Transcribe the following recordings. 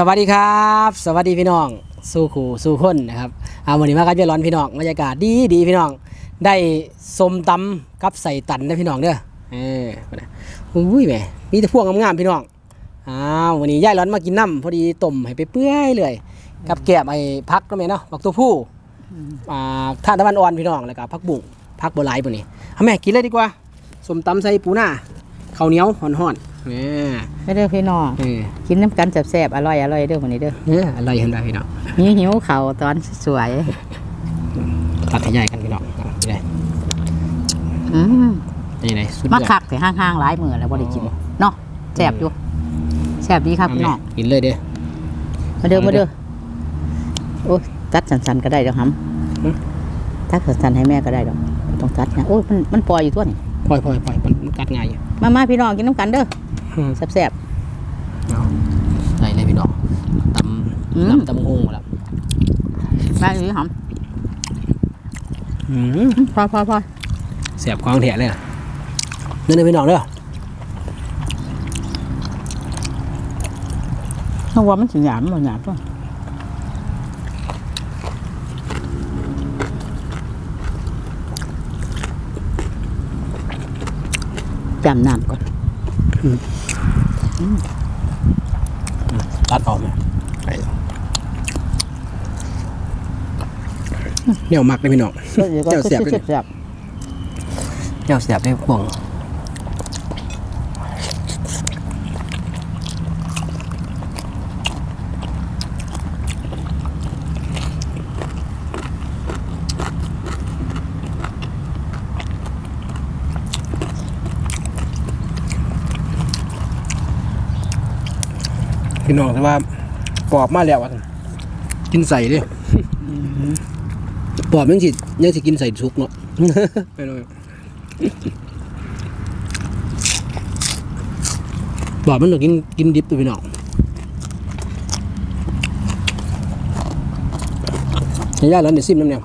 สวัสดีครับ สวัสดีพี่น้อง สู้ขู่สู้คนนะครับอ่าวันนี้มากับเจร้อนพี่น้องบรรยากาศดีดีพี่น้อง ได้สมตำกับใส่ตันนะพี่น้องเด้อเอออุ้ยแหมมีแต่พวกงามๆพี่น้องอ้าววันนี้ย่ายร้อนมากินน้ำพอดีต้มให้ไปเปื่อยเลยกับแกบไอ้พักก็แม่นเนาะบักตัวผู้อ่าท่านตะวันอ่อนพี่น้องแล้วก็พักบุ้งพักบัวลายปุ่นนี้เอาแม่กินเลยดีกว่าสมตำใส่ปูหน้าข้าวเหนียวห่อนๆเนี่ยไม่เด้อพี่น้องเออกินน้ำกันแซ่บๆอร่อยอร่อยเด้อวันนี้เด้อเนี่ยอะไรเห็นได้พี่น้องหิวหิวเข่าวตอนสวยตัดให้ใหญ่กันพี่น้องนี่ไงอืมนี่ไงสุดยมาอดคักแต่ห้างๆหลายมือแล้วบ่ได้กินเนาะแซ่บอยู่แซ่บดีครับพี่น้องกินเลยเด้อ มาเด้อเอามาเด้เด้ออโอ้ยตัดสันๆก็ได้ดอกหอืมำตัดสันๆให้แม่ก็ได้ดอกบ่ต้องตัดนะโอ้ยมันมันปล่อยอยู่ตัวนี่ ปล่อยปล่อยปล่อยมันกัดง่ายอยู่มามาพี่น้องกินน้ำกันเด้อ แซ่บเอาใส่เลยพี่น้องตอืมำตำตำหงหมดแล้วๆมาอยู่หอืมำพอพอพอเสียบควางแถะเลยอะนั่นเลยพี่น้องเด้อเพราะว่ามันสิหยามบ่หยามตัวจำน้ำก่อน ตัดออกมาไปเนี่ยหมักเลยพี่น้องเนี่ยวเสียบเลยเนี่ยเสียบได้พวง พี่น้องแต่ว่าปอบมาแล้วอะกินใส่ดิปอบยังสิยังสิกินใส่ซุกเนาะไม่รู้ปอบมันต้องกินกินดิบตัวพี่น้องให้ย่าแล้วเดี๋ยวซิมน้ำเนี่ย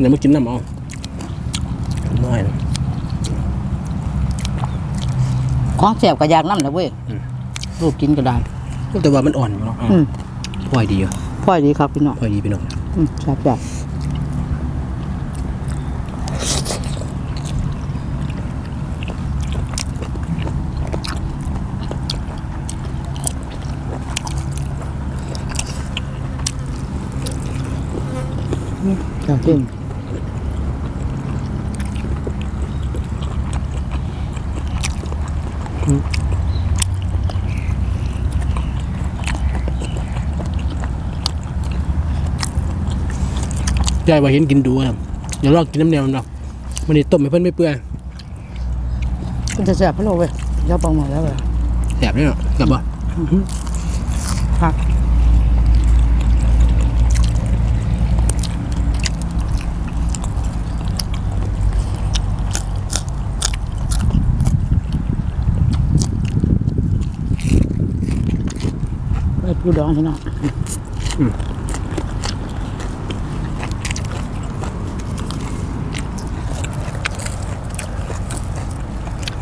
เดี๋ยวมากินน้ำเอาน้อยนะของเสียบก็อยากน้ำนะเว้ยอืม ลูกกินก็ได้แต่ว่ามันอ่อนอยู่เนาะอืมพลอยดีอยู่พ่อยดีครับพี่น้องพลอยดีพี่น้องอืมแซ่บแบบจริง ยายว่าเห็นกินดูอะเดี๋ยวลองกินน้ำแนวมันเนาะมันนี่ต้มให้เพิ่นไม่เปื่อยมันจะแซ่บพะโล้เว้ยเดี๋ยวปังหมดแล้วเว้ยแสบเลยเนาะกลับบ่พักไปปูดองพี่น้อง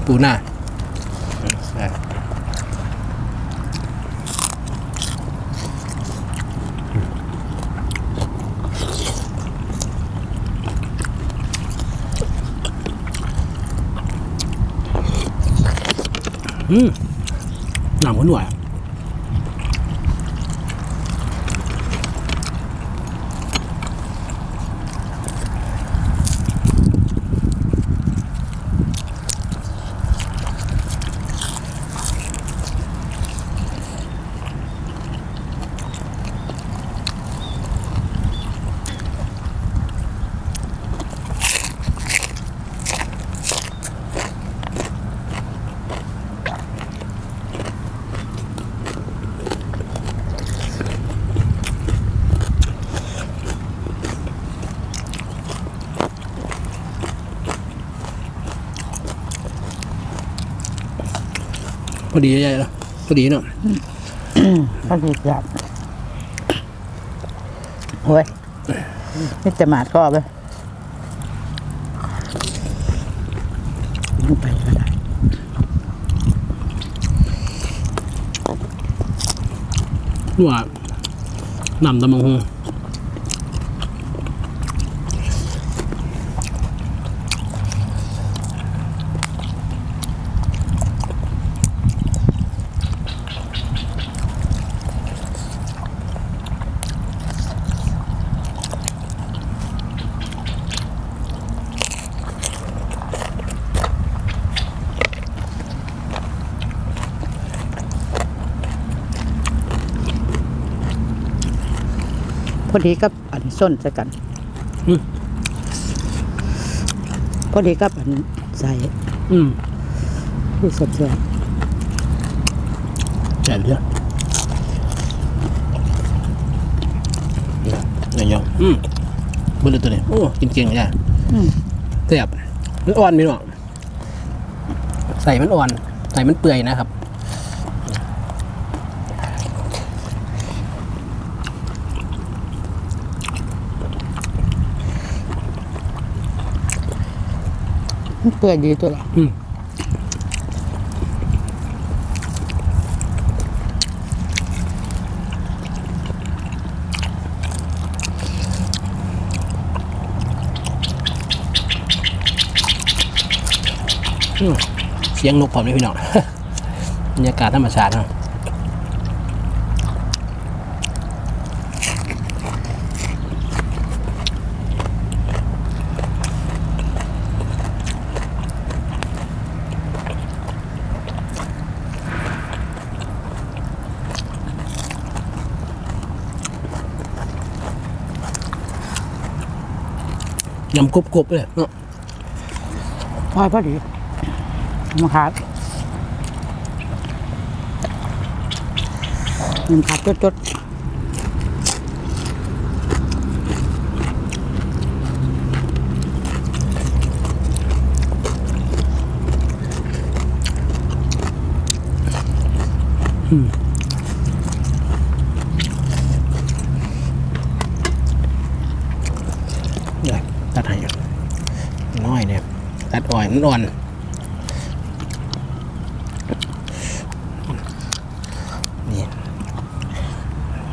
ปูหน้าอืมหนังหวานๆ พอดีใหญ่แล้วพอดีเนาะก็ดีจับโอ้ยนี่จะหมาดก็ไปลงไปก็ได้นัวนำตะมังหง พอดีกับอันส้นใส่กันอืมพอดีกับอันใส่อืมที่สดแซ่บแจ่มเยอะเนี่ยยองอืมเบลอตัวนี้โอ้กินเก่งเลยอะอืมแซ่บมันอ่อนมีหรอกใส่มันอ่อน ใส่มันเปื่อยนะครับ เปื่อยดีตัวละเสียงนกผมเลยพี่น้องบรรยากาศธรรมชาติเนาะ ยำกรุบๆเลยเนาะพอพอดีมาขาดมันขาดจดๆ เดี๋ยวตัดให้น้อยเนี่ยตัดอ่อย มันอ่อนนี่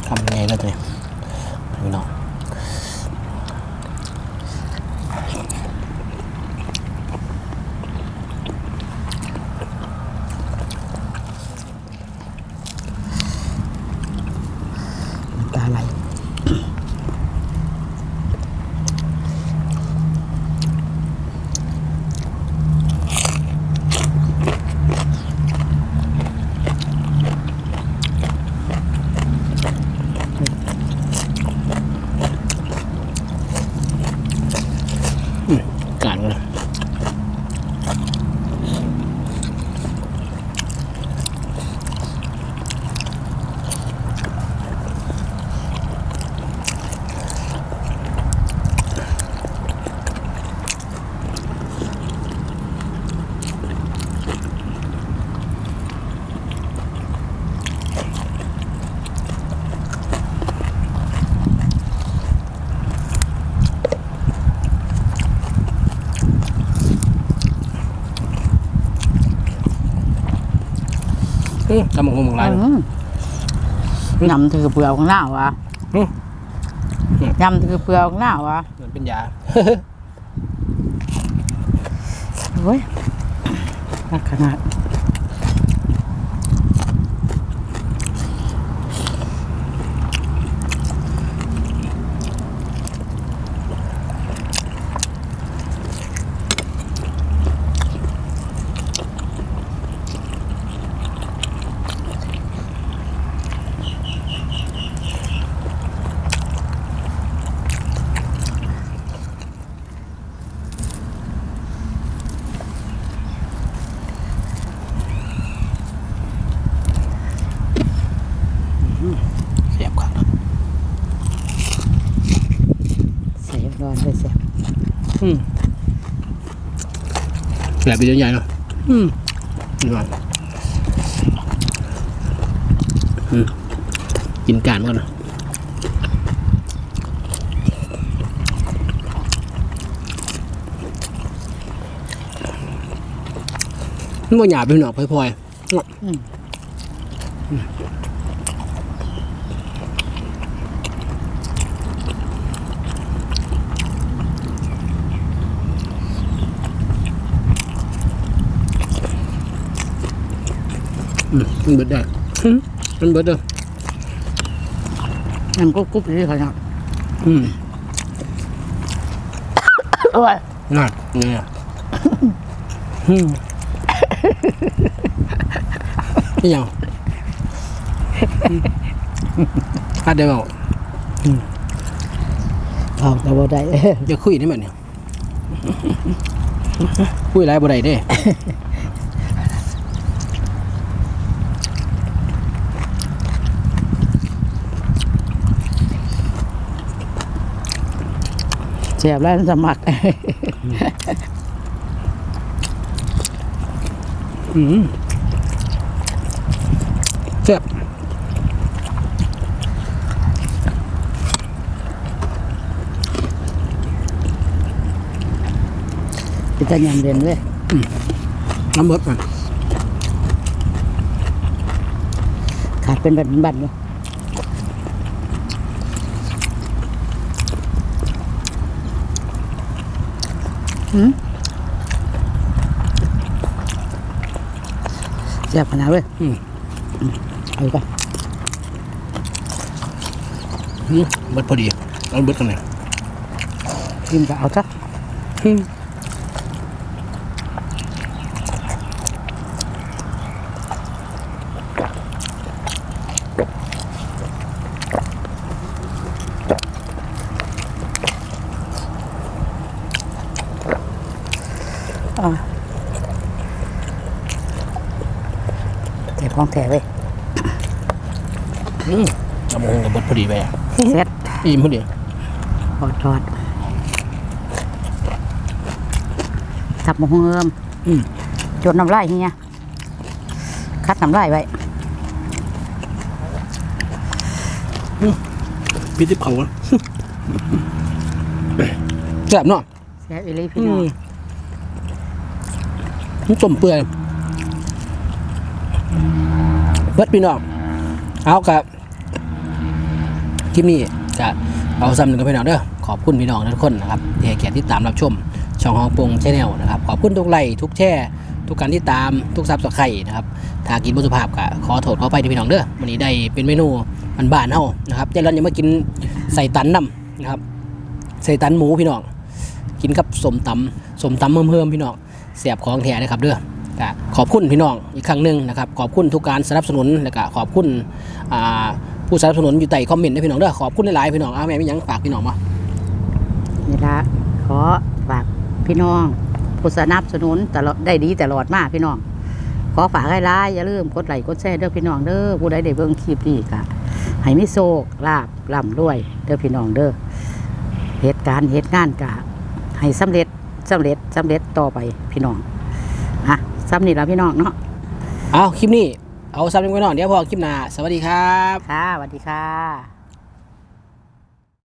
ทำยังไงแล้วเนี่ยพี่น้อง อื้อตำบักหุ่งบักหลายำถือเปลือกข้างหน้าวะยำถือเปลือกข้างหน้าวะมันเป็นยาเฮ้ยนักขนาด เสียบครับ เสียบร้อนเลยเสียบ อืม แหลบไปใหญ่ๆเนาะอืมนี่ว่าอืมกินการก่อนนะมันบ่หยาบเป็นหนอกพลอยๆเนาะ อืม อื มมันเบิดได้อืมมันเบิดเด้อมันก็กรุบอยู่ที่เขาเนาะอืมโอ้ยน่ะเนี่ยอืมนี่ยังอืมพัดได้เปล่าเอาแต่บ่ได้อย่าคุยได้ไหมเนี่ยคุยไรบ่ได้เด้ แซ่บแล้วสมัครอืมแซ่บเป็นตะยำเด่นเว้ยน้ำเบิดมันขาดเป็นแบบบันอยู่ แซ่บขนาดเว้ยอืมเอาอีกก่อนอืมเบิดพอดีเอาเบิดกันเลยกินก็เอาซะ อืมอ่าเจ็บของแท้เว้ยอืมกระมงกับเบิดพอดีไปอะเซ็ตอิ่มพอดีทอดทอดทับหมูเอิมอืมจดน้ำลายเฮียคัดน้ำลายไว้พี่ทิพย์เขาอะ แซ่บเนาะแซ่บอีหลีพี่อืน้อง มมันต้มเปื่อยเบิดพี่น้องเอากับคลิปนี้จะเอาซ้ำหนึ่งกับพี่น้องเด้อขอบคุณพี่น้องทุกคนนะครับที่ให้เกียรติติดตามรับชม ช่องฮองปงชแนลนะครับขอบคุณทุกไลค์ทุกแชร์ทุกการที่ตามทุกซับสไครต์นะครับถ้ากินบุสุภาพก็ขอโทษขอไปที่พี่น้องเด้อวันนี้ได้เป็นเมนูบ้านเฮานะครับเจริญยังมากินใส่ตันน้ำนะครับใส่ตันหมูพี่น้องกินกับสมตำสมตำเพิ่มๆพี่น้อง เสียบของแท้นะครับเด้อขอบคุณพี่น้องอีกครั้งหนึ่งนะครับขอบคุณทุกการสนับสนุนแล้วก็ขอบคุณผู้สนับสนุนอยู่ใต้คอมเมนต์นะพี่น้องเด้อขอบคุณหลายๆพี่น้องอ้าวแม่ไม่ยังฝากพี่น้องมานี่ละขอฝากพี่น้องผู้สนับสนุนตลอดได้ดีตลอดมากพี่น้อง ขอฝากให้ร้ายอย่าลืมกดไลค์กดแชร์เด้อพี่น้องเด้อผู้ใดได้เบิ่งคลิปนี้ก็ให้มีโชคลาบร่ำรวยเด้อพี่น้องเด้อเหตุการณ์เหตุงานกะให้สำเร็จ สำเร็จสำเร็จต่อไปพี่น้องอะซ้ำนี่ละพี่น้องเนาะเอาคลิปนี้เอาซ้ำหนึ่งไว้หน่อยเดี๋ยวพอคลิปหน้าสวัสดีครับ ค่ะสวัสดีค่ะ